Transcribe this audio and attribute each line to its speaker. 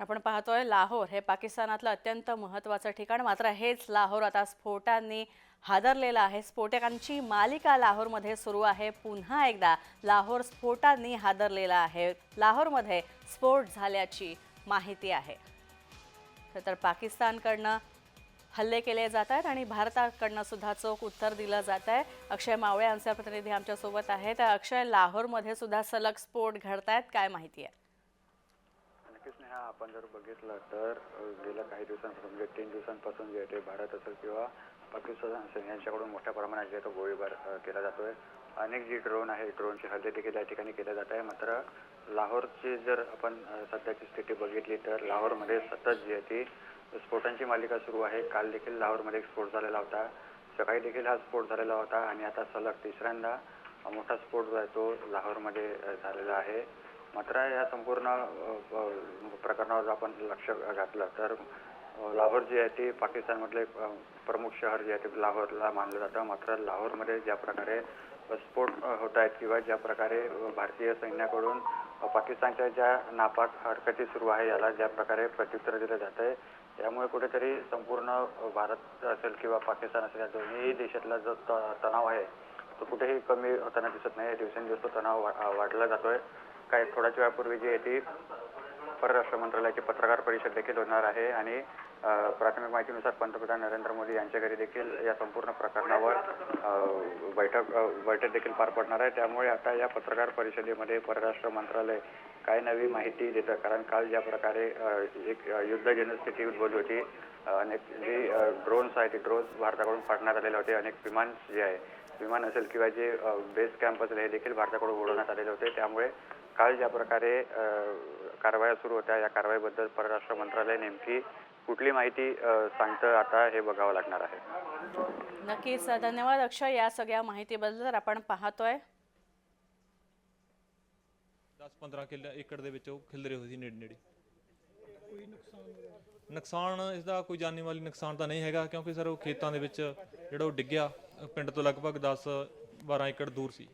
Speaker 1: आपण पाहतोय लाहोर हे पाकिस्तानातलं अत्यंत महत्त्वाचं ठिकाण. मात्र हेच लाहोर आता स्फोटांनी हादरलेलं आहे. स्फोटकांची मालिका लाहोरमध्ये सुरू आहे. पुन्हा एकदा लाहोर स्फोटांनी हादरलेला आहे. लाहोरमध्ये स्फोट झाल्याची माहिती आहे. तर पाकिस्तानकडनं हल्ले केले जात आहेत आणि भारताकडनं सुद्धा चोख उत्तर दिलं जात आहे. अक्षय मावळे आमचे प्रतिनिधी आमच्यासोबत आहेत. अक्षय लाहोरमध्ये सुद्धा सलग स्फोट घडत आहेत काय माहिती आहे?
Speaker 2: नक्कीच नेहा आपण जर बघितलं तर गेल्या काही दिवसांपासून म्हणजे तीन दिवसांपासून जे ते भारत असेल किंवा पाकिस्तान असेल यांच्याकडून मोठ्या प्रमाणात जे तो गोळीबार केला जातोय. अनेक जी ड्रोन आहे ड्रोनची हल्ले देखील या ठिकाणी केल्या जात आहे. मात्र लाहोरची जर आपण सध्याची स्थिती बघितली तर लाहोरमध्ये सतत जी आहे ती स्फोटांची मालिका सुरू आहे. काल देखील लाहोरमध्ये एक स्फोट झालेला होता. सकाळी देखील हा स्फोट झालेला होता आणि आता सलग तिसऱ्यांदा मोठा स्फोट जो आहे तो लाहोरमध्ये झालेला आहे. मात्र या संपूर्ण प्रकरणावर जर आपण लक्ष घातलं तर लाहोर जे आहे ते पाकिस्तानमधले प्रमुख शहर जे आहे ते लाहोरला मानलं जातं. मात्र लाहोरमध्ये ज्या प्रकारे स्फोट होत आहेत किंवा ज्या प्रकारे भारतीय सैन्याकडून पाकिस्तानच्या ज्या नापाक हरकती सुरू आहे याला ज्या प्रकारे प्रत्युत्तर दिलं जात आहे त्यामुळे कुठेतरी संपूर्ण भारत असेल किंवा पाकिस्तान असेल या दोन्ही देशातला जो त- तणाव आहे तो कुठेही कमी होताना दिसत नाही. दिवसेंदिवस तो तणाव वाढला जातोय. काही थोड्याच वेळापूर्वी जी आहे ती परराष्ट्र मंत्रालयाची पत्रकार परिषद देखील होणार आहे आणि प्राथमिक माहितीनुसार पंतप्रधान नरेंद्र मोदी यांच्या घरी देखील या संपूर्ण प्रकरणावर बैठक बैठक देखील पार पडणार आहे. त्यामुळे आता या पत्रकार परिषदेमध्ये परराष्ट्र मंत्रालय काय नवी माहिती देतं? कारण काल ज्या प्रकारे एक युद्धजन्य स्थिती उद्भवली होती अनेक जे ड्रोन्स आहेत ते ड्रोन्स भारताकडून फाडण्यात आलेले होते. अनेक विमान जे आहे विमान असेल किंवा जे बेस कॅम्प असेल हे देखील भारताकडून उडवण्यात आलेले होते. त्यामुळे काल ज्या प्रकारे कारवाया सुरू होत्या या कारवाईबद्दल परराष्ट्र मंत्रालय नेमकी कुठली माहिती अ, सांगतं आता हे बघावं लागणार आहे
Speaker 1: नक्कीच धन्यवाद अक्षय या सगळ्या माहितीबद्दल तर आपण पाहतोय
Speaker 3: 10-15 ਕਿੱਲੇ ਏਕੜ ਦੇ ਵਿੱਚ ਉਹ ਖਿਲਰੇ ਹੋਏ ਸੀ ਨੇੜੇ ਨੇੜੇ ਨੁਕਸਾਨ ਇਸ ਦਾ ਕੋਈ ਜਾਨੀ ਵਾਲੀ ਨੁਕਸਾਨ ਤਾਂ ਨਹੀਂ ਹੈਗਾ ਕਿਉਂਕਿ ਸਰ ਉਹ ਖੇਤਾਂ ਦੇ ਵਿੱਚ ਜਿਹੜਾ ਉਹ ਡਿੱਗਿਆ ਅ, ਪਿੰਡ ਤੋਂ ਲਗਭਗ 10 12 ਏਕੜ ਦੂਰ ਸੀ